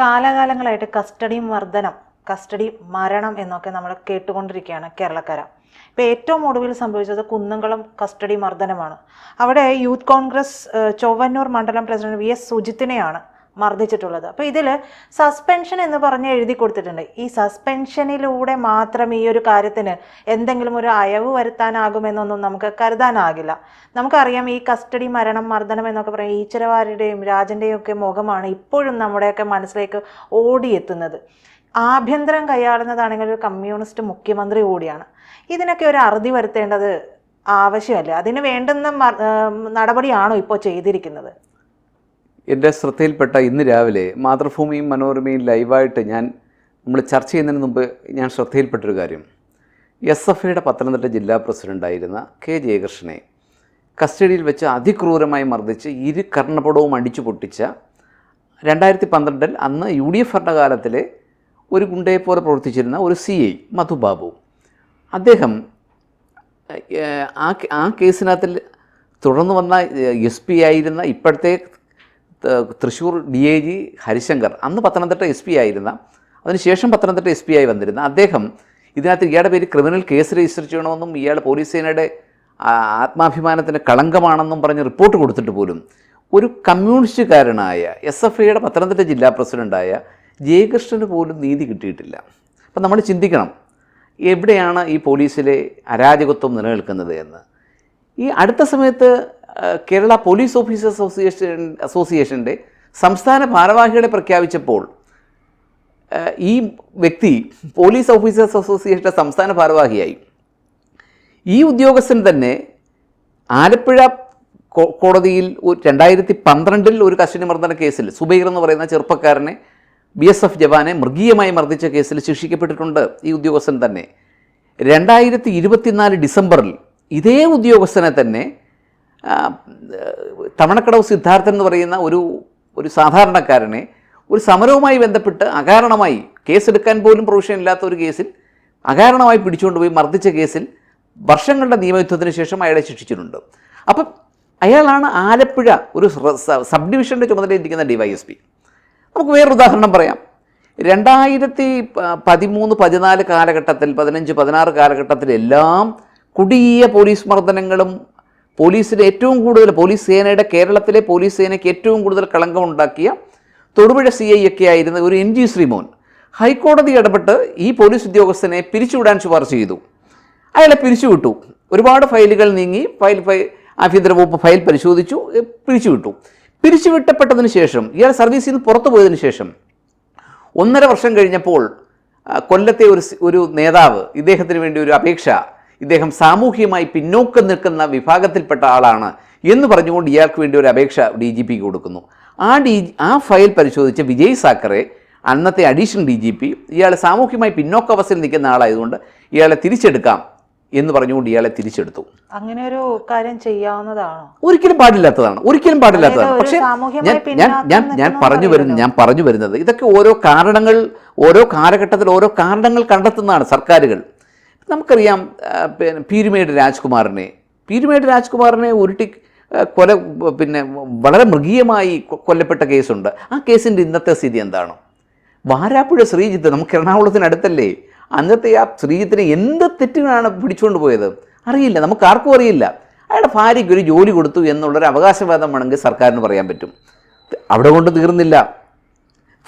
കാലാകാലങ്ങളായിട്ട് custody മർദ്ദനം custody മരണം എന്നൊക്കെ നമ്മൾ കേട്ടുകൊണ്ടിരിക്കുകയാണ് കേരളക്കര. ഇപ്പോൾ ഏറ്റവും ഒടുവിൽ സംഭവിച്ചത് കുന്നംകുളം കസ്റ്റഡി മർദ്ദനമാണ്. അവിടെ യൂത്ത് കോൺഗ്രസ് ചൊവ്വന്നൂർ മണ്ഡലം പ്രസിഡന്റ് വി എസ് സുജിത്തിനെയാണ് മർദ്ദിച്ചിട്ടുള്ളത്. അപ്പോൾ ഇതിൽ സസ്പെൻഷൻ എന്ന് പറഞ്ഞ് എഴുതി കൊടുത്തിട്ടുണ്ട്. ഈ സസ്പെൻഷനിലൂടെ മാത്രം ഈ ഒരു കാര്യത്തിന് എന്തെങ്കിലും ഒരു അയവ് വരുത്താനാകുമെന്നൊന്നും നമുക്ക് കരുതാനാകില്ല. നമുക്കറിയാം ഈ കസ്റ്റഡി മരണം മർദ്ദനം എന്നൊക്കെ പറയും ഈശ്വരവാരുടെയും രാജന്റെയും ഒക്കെ മുഖമാണ് ഇപ്പോഴും നമ്മുടെയൊക്കെ മനസ്സിലേക്ക് ഓടിയെത്തുന്നത്. ആഭ്യന്തരം കൈയാളുന്നതാണെങ്കിൽ ഒരു കമ്മ്യൂണിസ്റ്റ് മുഖ്യമന്ത്രി കൂടിയാണ്. ഇതിനൊക്കെ ഒരു അറുതി വരുത്തേണ്ടത് ആവശ്യമല്ലേ? അതിന് വേണ്ടുന്ന നടപടിയാണോ ഇപ്പോൾ ചെയ്തിരിക്കുന്നത്? എന്റെ ശ്രദ്ധയിൽപ്പെട്ട ഇന്ന് രാവിലെ മാതൃഭൂമിയും മനോരമയും ലൈവായിട്ട് ഞാൻ നമ്മൾ ചർച്ച ചെയ്യുന്നതിന് മുമ്പ് ഞാൻ ശ്രദ്ധയിൽപ്പെട്ടൊരു കാര്യം. എസ് എഫ് ഐയുടെ പത്തനംതിട്ട ജില്ലാ പ്രസിഡന്റായിരുന്ന കെ ജയകൃഷ്ണനെ കസ്റ്റഡിയിൽ വെച്ച് അതിക്രൂരമായി മർദ്ദിച്ച് ഇരു കർണപടവും അടിച്ചു പൊട്ടിച്ച രണ്ടായിരത്തി പന്ത്രണ്ടിൽ അന്ന് യു ഡി എഫ് ഭരണകാലത്തിലെ ഒരു ഗുണ്ടയെപ്പോലെ പ്രവർത്തിച്ചിരുന്ന ഒരു സി ഐ മധുബാബു അദ്ദേഹം ആ ആ കേസിനകത്തിൽ തുടർന്ന് വന്ന എസ് പി ആയിരുന്ന ഇപ്പോഴത്തെ Thrissur D I G Harishankar അന്ന് പത്തനംതിട്ട എസ് പി ആയിരുന്ന അതിനുശേഷം പത്തനംതിട്ട എസ് പി ആയി വന്നിരുന്ന അദ്ദേഹം ഇതിനകത്ത് ഇയാളുടെ പേര് ക്രിമിനൽ കേസ് രജിസ്റ്റർ ചെയ്യണമെന്നും ഇയാൾ പോലീസ് സേനയുടെ ആത്മാഭിമാനത്തിന് കളങ്കമാണെന്നും പറഞ്ഞ് റിപ്പോർട്ട് കൊടുത്തിട്ട് പോലും ഒരു കമ്മ്യൂണിസ്റ്റുകാരനായ എസ് എഫ് ഐയുടെ പത്തനംതിട്ട ജില്ലാ പ്രസിഡന്റായ ജയകൃഷ്ണന് പോലും നീതി കിട്ടിയിട്ടില്ല. അപ്പം നമ്മൾ ചിന്തിക്കണം എവിടെയാണ് ഈ പോലീസിലെ അരാജകത്വം നിലനിൽക്കുന്നത് എന്ന്. ഈ അടുത്ത സമയത്ത് കേരള പോലീസ് ഓഫീസേഴ്സ് അസോസിയേഷൻ അസോസിയേഷന്റെ സംസ്ഥാന ഭാരവാഹികളെ പ്രഖ്യാപിച്ചപ്പോൾ ഈ വ്യക്തി പോലീസ് ഓഫീസേഴ്സ് അസോസിയേഷന്റെ സംസ്ഥാന ഭാരവാഹിയായി. ഈ ഉദ്യോഗസ്ഥൻ തന്നെ ആലപ്പുഴ കോടതിയിൽ രണ്ടായിരത്തി പന്ത്രണ്ടിൽ ഒരു കസ്റ്റഡി മർദ്ദന കേസിൽ സുബൈർ എന്ന് പറയുന്ന ചെറുപ്പക്കാരനെ ബി എസ് എഫ് ജവാനെ മൃഗീയമായി മർദ്ദിച്ച കേസിൽ ശിക്ഷിക്കപ്പെട്ടിട്ടുണ്ട് ഈ ഉദ്യോഗസ്ഥൻ തന്നെ. രണ്ടായിരത്തി ഇരുപത്തിനാല് ഡിസംബറിൽ ഇതേ ഉദ്യോഗസ്ഥനെ തന്നെ തവണക്കടവ് സിദ്ധാർത്ഥൻ എന്ന് പറയുന്ന ഒരു ഒരു സാധാരണക്കാരനെ ഒരു സമരവുമായി ബന്ധപ്പെട്ട് അകാരണമായി കേസെടുക്കാൻ പോലും പ്രൊവിഷൻ ഇല്ലാത്ത ഒരു കേസിൽ അകാരണമായി പിടിച്ചുകൊണ്ടുപോയി മർദ്ദിച്ച കേസിൽ വർഷങ്ങളുടെ നിയമയുദ്ധത്തിന് ശേഷം അയാളെ ശിക്ഷിച്ചിട്ടുണ്ട്. അപ്പം അയാളാണ് ആലപ്പുഴ ഒരു സബ് ഡിവിഷന്റെ ചുമതലയിരിക്കുന്ന ഡി വൈ എസ് പി നമുക്ക് വേറൊരു ഉദാഹരണം പറയാം. രണ്ടായിരത്തി പതിമൂന്ന് പതിനാല് കാലഘട്ടത്തിൽ പതിനഞ്ച് പതിനാറ് കാലഘട്ടത്തിലെല്ലാം കൊടിയ പോലീസ് മർദ്ദനങ്ങളും പോലീസിലെ ഏറ്റവും കൂടുതൽ പോലീസ് സേനയുടെ കേരളത്തിലെ പോലീസ് സേനയ്ക്ക് ഏറ്റവും കൂടുതൽ കളങ്കമുണ്ടാക്കിയ തൊടുപുഴ സി ഐ ഒക്കെ ആയിരുന്ന ഒരു എൻ ജി ശ്രീമോൻ ഹൈക്കോടതി ഇടപെട്ട് ഈ പോലീസ് ഉദ്യോഗസ്ഥനെ പിരിച്ചുവിടാൻ ശുപാർശ ചെയ്തു. അയാളെ പിരിച്ചുവിട്ടു. ഒരുപാട് ഫയലുകൾ നീങ്ങി ഫയൽ ഫയൽ ആഭ്യന്തര വകുപ്പ് ഫയൽ പരിശോധിച്ചു പിരിച്ചുവിട്ടു. പിരിച്ചുവിട്ടപ്പെട്ടതിന് ശേഷം ഇയാൾ സർവീസിൽ നിന്ന് പുറത്തു പോയതിനു ശേഷം ഒന്നര വർഷം കഴിഞ്ഞപ്പോൾ കൊല്ലത്തെ ഒരു ഒരു നേതാവ് ഇദ്ദേഹത്തിന് വേണ്ടി ഒരു അപേക്ഷ ഇദ്ദേഹം സാമൂഹികമായി പിന്നോക്കം നിൽക്കുന്ന വിഭാഗത്തിൽപ്പെട്ട ആളാണ് എന്ന് പറഞ്ഞുകൊണ്ട് ഇയാൾക്ക് വേണ്ടി ഒരു അപേക്ഷ ഡി ജി പിക്ക് കൊടുക്കുന്നു. ആ ഡി ആ ഫയൽ പരിശോധിച്ച വിജയ് സാക്കറെ അന്നത്തെ അഡീഷണൽ ഡി ജി പി ഇയാൾ പിന്നോക്ക അവസ്ഥയിൽ നിൽക്കുന്ന ആളായതുകൊണ്ട് ഇയാളെ തിരിച്ചെടുക്കാം എന്ന് പറഞ്ഞുകൊണ്ട് ഇയാളെ തിരിച്ചെടുത്തു. അങ്ങനെ ഒരു കാര്യം ചെയ്യാവുന്നതാണോ? ഒരിക്കലും പാടില്ലാത്തതാണ്. ഒരിക്കലും പാടില്ലാത്തതാണ്. പക്ഷേ സാമൂഹ്യമായി ഞാൻ ഞാൻ പറഞ്ഞു വരുന്നത് ഞാൻ പറഞ്ഞു വരുന്നത് ഇതൊക്കെ ഓരോ കാരണങ്ങൾ ഓരോ കാലഘട്ടത്തിൽ ഓരോ കാരണങ്ങൾ കണ്ടെത്തുന്നതാണ് സർക്കാരുകൾ. നമുക്കറിയാം പിന്നെ പീരുമേട് രാജ്കുമാറിനെ. പീരുമേട് രാജ്കുമാറിനെ ഉരുട്ടി കൊല പിന്നെ വളരെ മൃഗീയമായി കൊല്ലപ്പെട്ട കേസുണ്ട്. ആ കേസിന്റെ ഇന്നത്തെ സ്ഥിതി എന്താണ്? വാരാപ്പുഴ ശ്രീജിത്ത് നമുക്ക് എറണാകുളത്തിനടുത്തല്ലേ അന്നത്തെ ആ ശ്രീജിത്തിനെ എന്ത് തെറ്റിനാണ് പിടിച്ചുകൊണ്ട് പോയത്? അറിയില്ല നമുക്ക് ആർക്കും അറിയില്ല. അയാളുടെ ഭാര്യയ്ക്ക് ഒരു ജോലി കൊടുത്തു എന്നുള്ളൊരു അവകാശവാദം വേണമെങ്കിൽ സർക്കാരിന് പറയാൻ പറ്റും. അവിടെ കൊണ്ട് തീർന്നില്ല.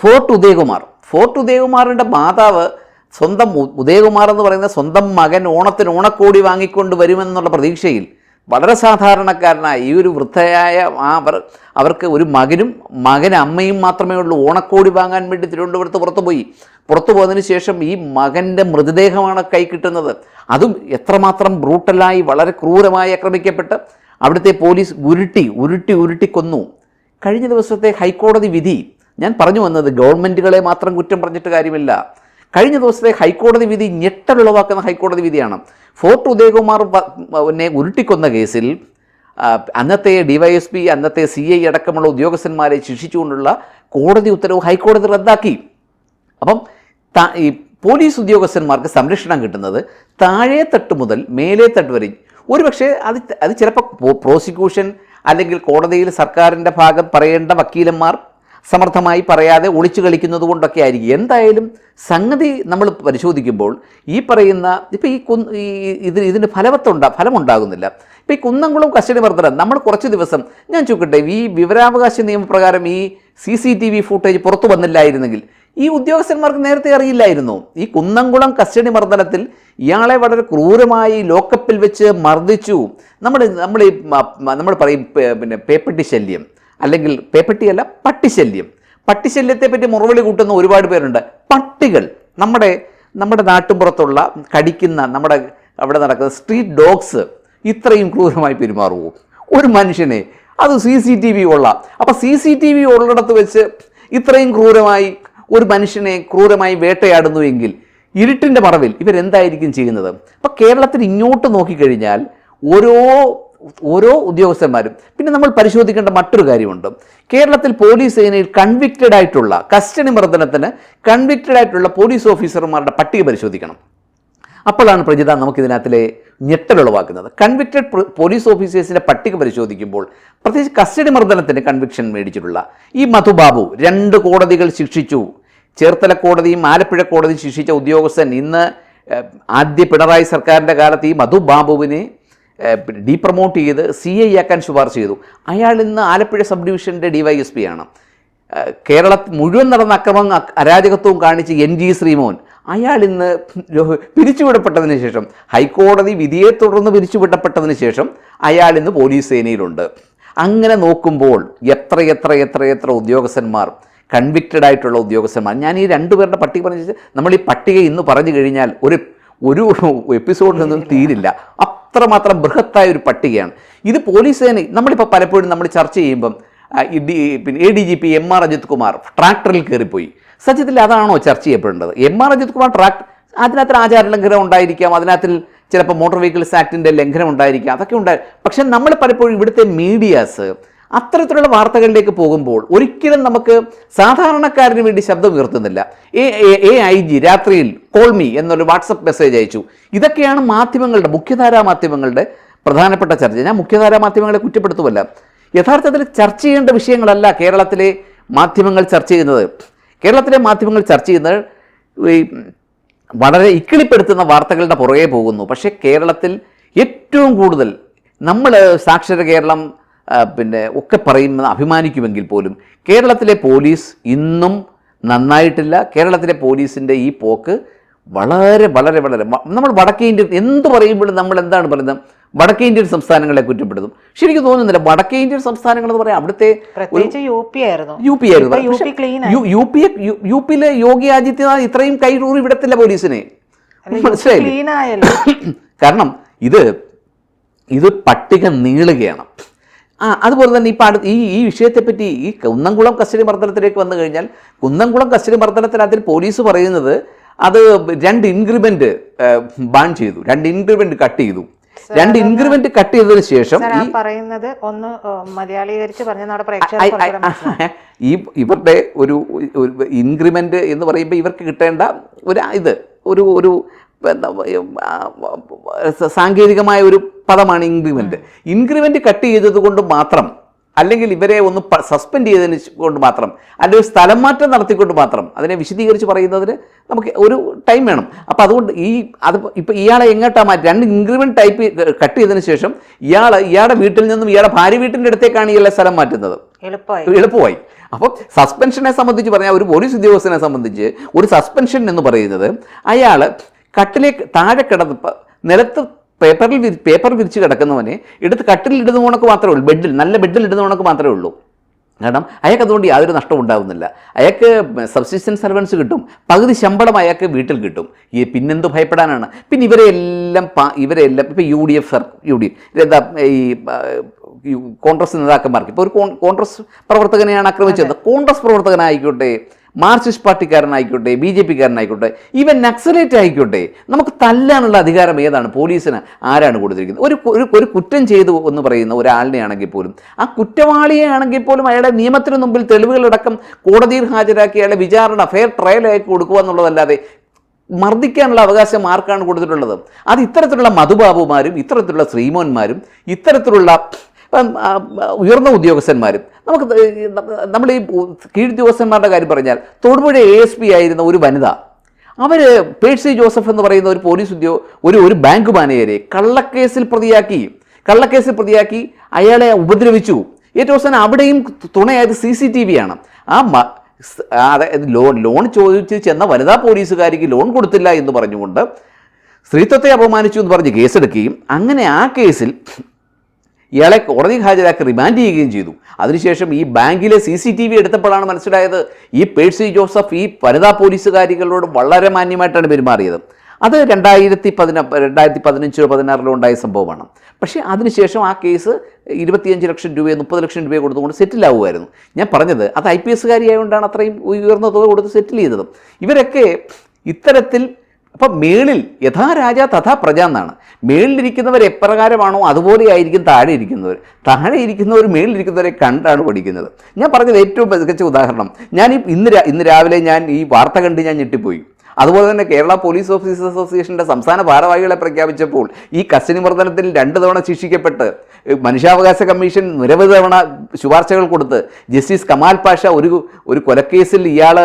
ഫോർട്ട് ഉദയകുമാർ ഫോർട്ട് ഉദയകുമാറിന്റെ മാതാവ് സ്വന്തം ഉദയകുമാർ എന്ന് പറയുന്ന സ്വന്തം മകൻ ഓണത്തിന് ഓണക്കോടി വാങ്ങിക്കൊണ്ട് വരുമെന്നുള്ള പ്രതീക്ഷയിൽ വളരെ സാധാരണക്കാരനായ ഈ ഒരു വൃദ്ധയായ അവർ അവർക്ക് ഒരു മകനും മകൻ അമ്മയും മാത്രമേ ഉള്ളൂ. ഓണക്കോടി വാങ്ങാൻ വേണ്ടി തിരുവനന്തപുരത്ത് പുറത്തു പോയി. പുറത്തു പോയതിന് ശേഷം ഈ മകന്റെ മൃതദേഹമാണ് കൈ കിട്ടുന്നത്. അതും എത്രമാത്രം ബ്രൂട്ടലായി വളരെ ക്രൂരമായി ആക്രമിക്കപ്പെട്ട് അവിടുത്തെ പോലീസ് ഉരുട്ടി ഉരുട്ടി ഉരുട്ടി കൊന്നു. കഴിഞ്ഞ ദിവസത്തെ ഹൈക്കോടതി വിധി ഞാൻ പറഞ്ഞു വന്നത് ഗവൺമെന്റുകളെ മാത്രം കുറ്റം പറഞ്ഞിട്ട് കാര്യമില്ല. കഴിഞ്ഞ ദിവസത്തെ ഹൈക്കോടതി വിധി ഞെട്ടലുളവാക്കുന്ന ഹൈക്കോടതി വിധിയാണ്. ഫോർട്ട് ഉദയകുമാർ പിന്നെ ഉരുട്ടിക്കൊന്ന കേസിൽ അന്നത്തെ ഡിവൈഎസ്പി അന്നത്തെ സി ഐ അടക്കമുള്ള ഉദ്യോഗസ്ഥന്മാരെ ശിക്ഷിച്ചുകൊണ്ടുള്ള കോടതി ഉത്തരവ് ഹൈക്കോടതി റദ്ദാക്കി. അപ്പം ഈ പോലീസ് ഉദ്യോഗസ്ഥന്മാർക്ക് സംരക്ഷണം കിട്ടുന്നത് താഴെ തട്ട് മുതൽ മേലെ തട്ട് വരെ. ഒരുപക്ഷെ അത് അത് ചിലപ്പോൾ പ്രോസിക്യൂഷൻ അല്ലെങ്കിൽ കോടതിയിൽ സർക്കാരിന്റെ ഭാഗം പറയേണ്ട വക്കീലന്മാർ സമർത്ഥമായി പറയാതെ ഒളിച്ചു കളിക്കുന്നത് കൊണ്ടൊക്കെ ആയിരിക്കും. എന്തായാലും സംഗതി നമ്മൾ പരിശോധിക്കുമ്പോൾ ഈ പറയുന്ന ഇപ്പോൾ ഈ കുന്ന് ഈ ഇതിന് ഇതിന് ഫലവത്തുണ്ടാ ഫലമുണ്ടാകുന്നില്ല. ഇപ്പോൾ ഈ കുന്നംകുളം കസ്റ്റഡി മർദ്ദനം നമ്മൾ കുറച്ച് ദിവസം ഞാൻ ചോദിക്കട്ടെ ഈ വിവരാവകാശ നിയമപ്രകാരം ഈ C C T V footage പുറത്തു വന്നില്ലായിരുന്നെങ്കിൽ ഈ ഉദ്യോഗസ്ഥന്മാർക്ക് നേരത്തെ അറിയില്ലായിരുന്നു? ഈ കുന്നംകുളം കസ്റ്റഡി മർദ്ദനത്തിൽ ഇയാളെ വളരെ ക്രൂരമായി ലോക്കപ്പിൽ വെച്ച് മർദ്ദിച്ചു. നമ്മൾ നമ്മൾ നമ്മൾ പറയും പിന്നെ പേപ്പട്ടി ശല്യം. അല്ലെങ്കിൽ പേപ്പട്ടിയല്ല പട്ടിശല്യം. പട്ടിശല്യത്തെ പറ്റി മുറവിളി കൂട്ടുന്ന ഒരുപാട് പേരുണ്ട്. പട്ടികൾ. നമ്മുടെ നമ്മുടെ നാട്ടുമ്പുറത്തുള്ള കടിക്കുന്ന നമ്മുടെ അവിടെ നടക്കുന്ന സ്ട്രീറ്റ് ഡോഗ്സ് ഇത്രയും ക്രൂരമായി പെരുമാറുമോ ഒരു മനുഷ്യനെ. അത് സി സി ടി വി ഉള്ള. അപ്പോൾ സി സി ടി വി ഉള്ളിടത്ത് വെച്ച് ഇത്രയും ക്രൂരമായി ഒരു മനുഷ്യനെ ക്രൂരമായി വേട്ടയാടുന്നുവെങ്കിൽ ഇരുട്ടിന്റെ മറവിൽ ഇവരെന്തായിരിക്കും ചെയ്യുന്നത്? അപ്പോൾ കേരളത്തിൽ ഇങ്ങോട്ട് നോക്കിക്കഴിഞ്ഞാൽ ഓരോ ഓരോ ഉദ്യോഗസ്ഥന്മാരും. പിന്നെ നമ്മൾ പരിശോധിക്കേണ്ട മറ്റൊരു കാര്യമുണ്ട്. കേരളത്തിൽ പോലീസ് സേനയിൽ കൺവിക്റ്റഡ് ആയിട്ടുള്ള കസ്റ്റഡി മർദ്ദനത്തിന് കൺവിക്റ്റഡ് ആയിട്ടുള്ള പോലീസ് ഓഫീസർമാരുടെ പട്ടിക പരിശോധിക്കണം. അപ്പോഴാണ് പ്രജിത നമുക്കിതിനകത്തിലെ ഞെട്ടലുളവാക്കുന്നത് കൺവിക്റ്റഡ് പോലീസ് ഓഫീസേഴ്സിന്റെ പട്ടിക പരിശോധിക്കുമ്പോൾ പ്രത്യേകിച്ച് കസ്റ്റഡി മർദ്ദനത്തിന് കൺവിക്ഷൻ മേടിച്ചിട്ടുള്ള ഈ മധുബാബു രണ്ട് കോടതികൾ ശിക്ഷിച്ചു. ചേർത്തല കോടതിയും ആലപ്പുഴ കോടതിയും ശിക്ഷിച്ച ഉദ്യോഗസ്ഥൻ ഇന്ന് ആദ്യ പിണറായി സർക്കാരിന്റെ കാലത്ത് ഈ മധുബാബുവിനെ ഡീപ്രമോട്ട് ചെയ്ത് സി ഐ ആക്കാൻ ശുപാർശ ചെയ്തു. അയാൾ ഇന്ന് ആലപ്പുഴ സബ് ഡിവിഷന്റെ ഡിവൈഎസ്പി ആണ്. കേരള മുഴുവൻ നടന്ന അക്രമം അരാജകത്വവും കാണിച്ച് എൻ ജി ശ്രീമോഹൻ അയാൾ ഇന്ന് പിരിച്ചുവിടപ്പെട്ടതിന് ശേഷം ഹൈക്കോടതി വിധിയെ തുടർന്ന് പിരിച്ചുവിടപ്പെട്ടതിന് ശേഷം അയാൾ ഇന്ന് പോലീസ് സേനയിലുണ്ട്. അങ്ങനെ നോക്കുമ്പോൾ എത്ര എത്ര എത്ര എത്ര ഉദ്യോഗസ്ഥന്മാർ കൺവിക്റ്റഡ് ആയിട്ടുള്ള ഉദ്യോഗസ്ഥന്മാർ ഞാൻ ഈ രണ്ടുപേരുടെ പട്ടിക പറഞ്ഞു നമ്മൾ ഈ പട്ടിക ഇന്ന് പറഞ്ഞു കഴിഞ്ഞാൽ ഒരു ഒരു എപ്പിസോഡിൽ നിന്നും തീരില്ല. അത്രമാത്രം ബൃഹത്തായ ഒരു പട്ടികയാണ്. ഇത് പോലീസ് സേന നമ്മളിപ്പോൾ പലപ്പോഴും നമ്മൾ ചർച്ച ചെയ്യുമ്പം പിന്നെ A D G P M R Ajith Kumar ട്രാക്ടറിൽ കയറിപ്പോയി. സത്യത്തിൽ അതാണോ ചർച്ച ചെയ്യപ്പെടേണ്ടത്? M R Ajith Kumar tractor അതിനകത്ത് ആചാര ലംഘനം ഉണ്ടായിരിക്കാം അതിനകത്തിൽ ചിലപ്പോൾ മോട്ടോർ വെഹിക്കിൾസ് ആക്ടിന്റെ ലംഘനം ഉണ്ടായിരിക്കാം അതൊക്കെ ഉണ്ടായി. പക്ഷെ നമ്മൾ പലപ്പോഴും ഇവിടുത്തെ മീഡിയാസ് അത്തരത്തിലുള്ള വാർത്തകളിലേക്ക് പോകുമ്പോൾ ഒരിക്കലും നമുക്ക് സാധാരണക്കാരന് വേണ്ടി ശബ്ദം ഉയർത്തുന്നില്ല. എ ഐ ജി രാത്രിയിൽ കോൾ മീ എന്നൊരു വാട്സപ്പ് മെസ്സേജ് അയച്ചു. ഇതൊക്കെയാണ് മാധ്യമങ്ങളുടെ മുഖ്യധാരാ മാധ്യമങ്ങളുടെ പ്രധാനപ്പെട്ട ചർച്ച. ഞാൻ മുഖ്യധാരാ മാധ്യമങ്ങളെ കുറ്റപ്പെടുത്തുമല്ല യഥാർത്ഥത്തിൽ ചർച്ച ചെയ്യേണ്ട വിഷയങ്ങളല്ല കേരളത്തിലെ മാധ്യമങ്ങൾ ചർച്ച ചെയ്യുന്നത്. കേരളത്തിലെ മാധ്യമങ്ങൾ ചർച്ച ചെയ്യുന്നത് ഈ വളരെ ഇക്കിളിപ്പെടുത്തുന്ന വാർത്തകളുടെ പുറകെ പോകുന്നു. പക്ഷേ കേരളത്തിൽ ഏറ്റവും കൂടുതൽ നമ്മൾ സാക്ഷര കേരളം പിന്നെ ഒക്കെ പറയുമെന്ന് അഭിമാനിക്കുമെങ്കിൽ പോലും കേരളത്തിലെ പോലീസ് ഇന്നും നന്നായിട്ടില്ല. കേരളത്തിലെ പോലീസിന്റെ ഈ പോക്ക് വളരെ വളരെ വളരെ നമ്മൾ വടക്കേ ഇന്ത്യ എന്ത് പറയുമ്പോഴും നമ്മൾ എന്താണ് പറയുന്നത്? വടക്കേ ഇന്ത്യൻ സംസ്ഥാനങ്ങളെ കുറ്റപ്പെടുത്തും. ശരിക്കും തോന്നുന്നില്ല വടക്കേ ഇന്ത്യൻ സംസ്ഥാനങ്ങൾ എന്ന് പറയാം അവിടുത്തെ യു പി ആയിരുന്നു. യു പി ആയിരുന്നു. യു പി പിയിലെ യോഗി ആദിത്യനാഥ് ഇത്രയും കൈറൂറി വിടത്തില്ല പോലീസിനെ. മനസ്സിലായി കാരണം ഇത് ഇത് പട്ടിക നീളുകയാണ്. ആ അതുപോലെ തന്നെ ഈ അടുത്ത് ഈ ഈ വിഷയത്തെപ്പറ്റി ഈ കുന്നംകുളം കസ്റ്റഡി മർദ്ദനത്തിലേക്ക് വന്നു കഴിഞ്ഞാൽ കുന്നംകുളം കസ്റ്റഡി മർദ്ദനത്തിൽ അതിൽ പോലീസ് പറയുന്നത് അത് രണ്ട് ഇൻക്രിമെന്റ് ബാൻ ചെയ്തു. രണ്ട് ഇൻക്രിമെന്റ് കട്ട് ചെയ്തു. രണ്ട് ഇൻക്രിമെന്റ് കട്ട് ചെയ്തതിന് ശേഷം ഈ പറയുന്നത് ഒന്ന് മലയാളീകരിച്ച് പറഞ്ഞ ഈ ഇവരുടെ ഒരു ഇൻക്രിമെന്റ് എന്ന് പറയുമ്പോൾ ഇവർക്ക് കിട്ടേണ്ട ഒരു ഇത് ഒരു ഒരു സാങ്കേതികമായ ഒരു പദമാണ് ഇൻക്രിമെന്റ്. ഇൻക്രിമെന്റ് കട്ട് ചെയ്തത് കൊണ്ട് മാത്രം അല്ലെങ്കിൽ ഇവരെ ഒന്ന് സസ്പെൻഡ് ചെയ്തതിന് കൊണ്ട് മാത്രം അല്ലെങ്കിൽ സ്ഥലം മാറ്റം നടത്തിക്കൊണ്ട് മാത്രം അതിനെ വിശദീകരിച്ച് പറയുന്നതിന് നമുക്ക് ഒരു ടൈം വേണം. അപ്പോൾ അതുകൊണ്ട് ഈ അത് ഇപ്പോൾ ഇയാളെ എങ്ങോട്ടാ മാറ്റി രണ്ട് ഇൻക്രിമെന്റ് ടൈപ്പ് കട്ട് ചെയ്തതിന് ശേഷം ഇയാൾ ഇയാളുടെ വീട്ടിൽ നിന്നും ഇയാളുടെ ഭാര്യ വീട്ടിന്റെ അടുത്തേക്കാണ് ഇയാളെ സ്ഥലം മാറ്റുന്നത്. എളുപ്പമായി. എളുപ്പമായി. അപ്പോൾ സസ്പെൻഷനെ സംബന്ധിച്ച് പറഞ്ഞാൽ ഒരു പോലീസ് ഉദ്യോഗസ്ഥനെ സംബന്ധിച്ച് ഒരു സസ്പെൻഷൻ എന്ന് പറയുന്നത് അയാൾ കട്ടിലേക്ക് താഴെ കിടന്ന് നിലത്ത് പേപ്പറിൽ പേപ്പർ വിരിച്ച് കിടക്കുന്നവനെ എടുത്ത് കട്ടിൽ ഇടുന്ന കണക്ക് മാത്രമേ ഉള്ളൂ ബെഡിൽ നല്ല ബെഡിൽ ഇടുന്ന കണക്ക് മാത്രമേ ഉള്ളൂ. കാരണം അയാൾക്ക് അതുകൊണ്ട് യാതൊരു നഷ്ടവും ഉണ്ടാകുന്നില്ല അയാൾക്ക് സബ്സിസ്റ്റൻസ് സർവൻസ് കിട്ടും പകുതി ശമ്പളം അയാൾക്ക് വീട്ടിൽ കിട്ടും. ഈ പിന്നെന്ത് ഭയപ്പെടാനാണ്? പിന്നെ ഇവരെ എല്ലാം പാ- ഇവരെ ഇപ്പോൾ U D F sir U D എന്താ ഈ കോൺഗ്രസ് നേതാക്കന്മാർക്ക് ഇപ്പോൾ ഒരു കോൺ- കോൺഗ്രസ് പ്രവർത്തകനെയാണ് ആക്രമിച്ചത്. കോൺഗ്രസ് പ്രവർത്തകനായിക്കോട്ടെ മാർക്സിസ്റ്റ് പാർട്ടിക്കാരനായിക്കോട്ടെ ബി ജെ പിക്കാരനായിക്കോട്ടെ ഈവൻ നക്സലേറ്റ് ആയിക്കോട്ടെ നമുക്ക് തല്ലാനുള്ള അധികാരം ഏതാണ്? പോലീസിന് ആരാണ് കൊടുത്തിരിക്കുന്നത്? ഒരു ഒരു കുറ്റം ചെയ്തു എന്ന് പറയുന്ന ഒരാളിനെ ആണെങ്കിൽ പോലും ആ കുറ്റവാളിയെ ആണെങ്കിൽ പോലും അയാളെ നിയമത്തിന് മുമ്പിൽ തെളിവുകളടക്കം കോടതിയിൽ ഹാജരാക്കി അയാളെ വിചാരണ ഫെയർ ട്രയൽ ആയി കൊടുക്കുക എന്നുള്ളതല്ലാതെ മർദ്ദിക്കാനുള്ള അവകാശം ആർക്കാണ് കൊടുത്തിട്ടുള്ളത്? അത് ഇത്തരത്തിലുള്ള മധുബാബുമാരും ഇത്തരത്തിലുള്ള ശ്രീമോന്മാരും ഇത്തരത്തിലുള്ള ഇപ്പം ഉയർന്ന ഉദ്യോഗസ്ഥന്മാരും നമുക്ക് നമ്മൾ ഈ കീഴുദ്യോഗസ്ഥന്മാരുടെ കാര്യം പറഞ്ഞാൽ തൊടുപുഴ എ എസ് പി ആയിരുന്ന ഒരു വനിത അവർ പേഴ്സി ജോസഫ് എന്ന് പറയുന്ന ഒരു പോലീസ് ഉദ്യോഗ ഒരു ഒരു ബാങ്ക് മാനേജരെ കള്ളക്കേസിൽ പ്രതിയാക്കി. കള്ളക്കേസിൽ പ്രതിയാക്കി അയാളെ ഉപദ്രവിച്ചു. ഏറ്റവും അവസാനം അവിടെയും തുണയായത് സി സി ടി വി ആണ്. ആ അതായത് ലോൺ ലോൺ ചോദിച്ച് ചെന്ന വനിതാ പോലീസുകാരിക്ക് ലോൺ കൊടുത്തില്ല എന്ന് പറഞ്ഞുകൊണ്ട് സ്ത്രീത്വത്തെ അപമാനിച്ചു എന്ന് പറഞ്ഞ് കേസെടുക്കുകയും അങ്ങനെ ആ കേസിൽ ഇയാളെ കോടതി ഹാജരാക്കി റിമാൻഡ് ചെയ്യുകയും ചെയ്തു. അതിനുശേഷം ഈ ബാങ്കിലെ സി സി ടി വി എടുത്തപ്പോഴാണ് മനസ്സിലായത് ഈ പേഴ്സി ജോസഫ് ഈ വനിതാ പോലീസുകാരികളോട് വളരെ മാന്യമായിട്ടാണ് പെരുമാറിയത്. അത് രണ്ടായിരത്തി പതിന രണ്ടായിരത്തി പതിനഞ്ചോ പതിനാറിലോ ഉണ്ടായ സംഭവമാണ്. പക്ഷേ അതിനുശേഷം ആ കേസ് ഇരുപത്തിയഞ്ച് ലക്ഷം രൂപയോ മുപ്പത് ലക്ഷം രൂപയോ കൊടുത്തുകൊണ്ട് സെറ്റിൽ ആവുമായിരുന്നു. ഞാൻ പറഞ്ഞത് അത് ഐ പി എസ്സുകാരിയായതുകൊണ്ടാണ് അത്രയും ഉയർന്ന തുക കൊടുത്ത് സെറ്റിൽ ചെയ്തത്. ഇവരൊക്കെ ഇത്തരത്തിൽ അപ്പം മേളിൽ യഥാ രാജ തഥാ പ്രജ എന്നാണ്. മേളിലിരിക്കുന്നവർ എപ്രകാരമാണോ അതുപോലെ ആയിരിക്കും താഴെ ഇരിക്കുന്നവർ. താഴെ ഇരിക്കുന്നവർ മേളിലിരിക്കുന്നവരെ കണ്ടാണ് പഠിക്കുന്നത്. ഞാൻ പറഞ്ഞത് ഏറ്റവും മികച്ച ഉദാഹരണം. ഞാൻ ഈ ഇന്ന് ഇന്ന് രാവിലെ ഞാൻ ഈ വാർത്ത കണ്ട് ഞാൻ ഞെട്ടിപ്പോയി. അതുപോലെ തന്നെ കേരള പോലീസ് ഓഫീസേഴ്സ് അസോസിയേഷന്റെ സംസ്ഥാന ഭാരവാഹികളെ പ്രഖ്യാപിച്ചപ്പോൾ ഈ കസ്റ്റഡി മർദ്ദനത്തിൽ രണ്ട് തവണ ശിക്ഷിക്കപ്പെട്ട് മനുഷ്യാവകാശ കമ്മീഷൻ നിരവധി തവണ ശുപാർശകൾ കൊടുത്ത് ജസ്റ്റിസ് കമാൽ പാഷ ഒരു ഒരു കൊലക്കേസിൽ ഇയാൾ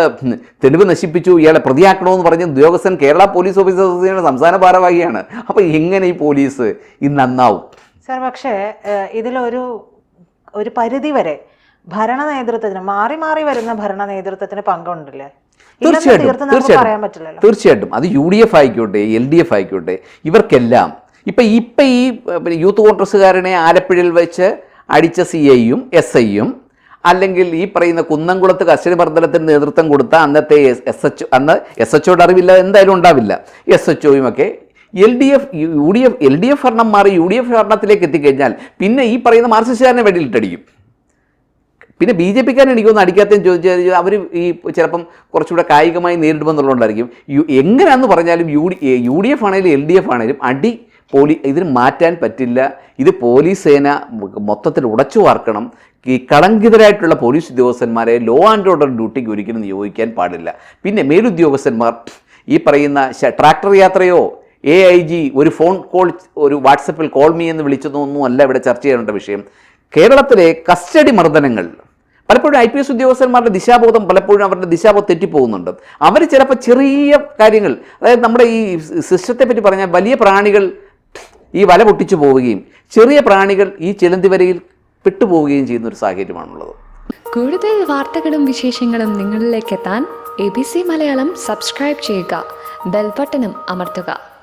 തെളിവ് നശിപ്പിച്ചു ഇയാളെ പ്രതിയാക്കണമെന്ന് പറഞ്ഞ് ഉദ്യോഗസ്ഥൻ കേരള പോലീസ് ഓഫീസർ അസോസിയേഷന്റെ സംസ്ഥാന ഭാരവാഹിയാണ്. അപ്പോൾ എങ്ങനെ ഈ പോലീസ് ഇന്ന് നന്നാവും? സർ പക്ഷേ ഇതിലൊരു ഒരു പരിധി വരെ ഭരണ നേതൃത്വത്തിന് മാറി മാറി വരുന്ന ഭരണ നേതൃത്വത്തിന് പങ്കുണ്ടല്ലേ? തീർച്ചയായിട്ടും തീർച്ചയായിട്ടും. തീർച്ചയായിട്ടും. അത് യു ഡി എഫ് ആയിക്കോട്ടെ എൽ ഡി എഫ് ആയിക്കോട്ടെ ഇവർക്കെല്ലാം ഇപ്പം ഇപ്പം ഈ യൂത്ത് കോൺഗ്രസ്സുകാരനെ ആലപ്പുഴയിൽ വെച്ച് അടിച്ച സി ഐയും എസ് ഐയും അല്ലെങ്കിൽ ഈ പറയുന്ന കുന്നംകുളത്ത് കസ്റ്റഡി മർദ്ദനത്തിന് നേതൃത്വം കൊടുത്ത അന്നത്തെ എസ് എച്ച് അന്ന് എസ് എച്ച് അറിവില്ല എന്തായാലും ഉണ്ടാവില്ല. എസ് എച്ച് ഒക്കെ L D F U D F L D F ഭരണം മാറി യു ഡി എഫ് ഭരണത്തിലേക്ക് എത്തിക്കഴിഞ്ഞാൽ പിന്നെ ഈ പറയുന്ന മാർക്സിസ്റ്റുകാരനെ വെടിയിലിട്ടടിക്കും. പിന്നെ ബി ജെ പിക്കാരൻ എനിക്കൊന്നും അടിക്കാത്തതെന്ന് ചോദിച്ചാൽ അവർ ഈ ചിലപ്പം കുറച്ചുകൂടെ കായികമായി നേരിടുമെന്നുള്ളതുകൊണ്ടായിരിക്കും. യു എങ്ങനെയാണെന്ന് പറഞ്ഞാലും U D U D F ആണെങ്കിലും എൽ ഡി എഫ് ആണെങ്കിലും അടി പോലീ ഇതിന് മാറ്റാൻ പറ്റില്ല. ഇത് പോലീസ് സേന മൊത്തത്തിൽ ഉടച്ചു വാർക്കണം. ഈ കളങ്കിതരായിട്ടുള്ള പോലീസ് ഉദ്യോഗസ്ഥന്മാരെ ലോ ആൻഡ് ഓർഡർ ഡ്യൂട്ടിക്ക് ഒരിക്കലും നിയോഗിക്കാൻ പാടില്ല. പിന്നെ മേലുദ്യോഗസ്ഥന്മാർ ഈ പറയുന്ന ട്രാക്ടർ യാത്രയോ എ ഐ ജി ഒരു ഫോൺ കോൾ ഒരു വാട്സപ്പിൽ കോൾ മീ എന്ന് വിളിച്ചതൊന്നും അല്ല ഇവിടെ ചർച്ച ചെയ്യേണ്ട വിഷയം. കേരളത്തിലെ കസ്റ്റഡി മർദ്ദനങ്ങൾ പലപ്പോഴും ഐ പി എസ് ഉദ്യോഗസ്ഥന്മാരുടെ ദിശാബോധം പലപ്പോഴും അവരുടെ ദിശാബോധം തെറ്റിപ്പോകുന്നുണ്ട്. അവർ ചിലപ്പോൾ ചെറിയ കാര്യങ്ങൾ അതായത് നമ്മുടെ ഈ സിസ്റ്റത്തെ പറ്റി പറഞ്ഞാൽ വലിയ പ്രാണികൾ ഈ വല പൊട്ടിച്ചു പോവുകയും ചെറിയ പ്രാണികൾ ഈ ചിലന്തി വരയിൽ പെട്ടുപോവുകയും ചെയ്യുന്ന ഒരു സാഹചര്യമാണുള്ളത്. കൂടുതൽ വാർത്തകളും വിശേഷങ്ങളും നിങ്ങളിലേക്ക് എത്താൻ A B C Malayalam subscribe ചെയ്യുക. ബെൽബട്ടനും അമർത്തുക.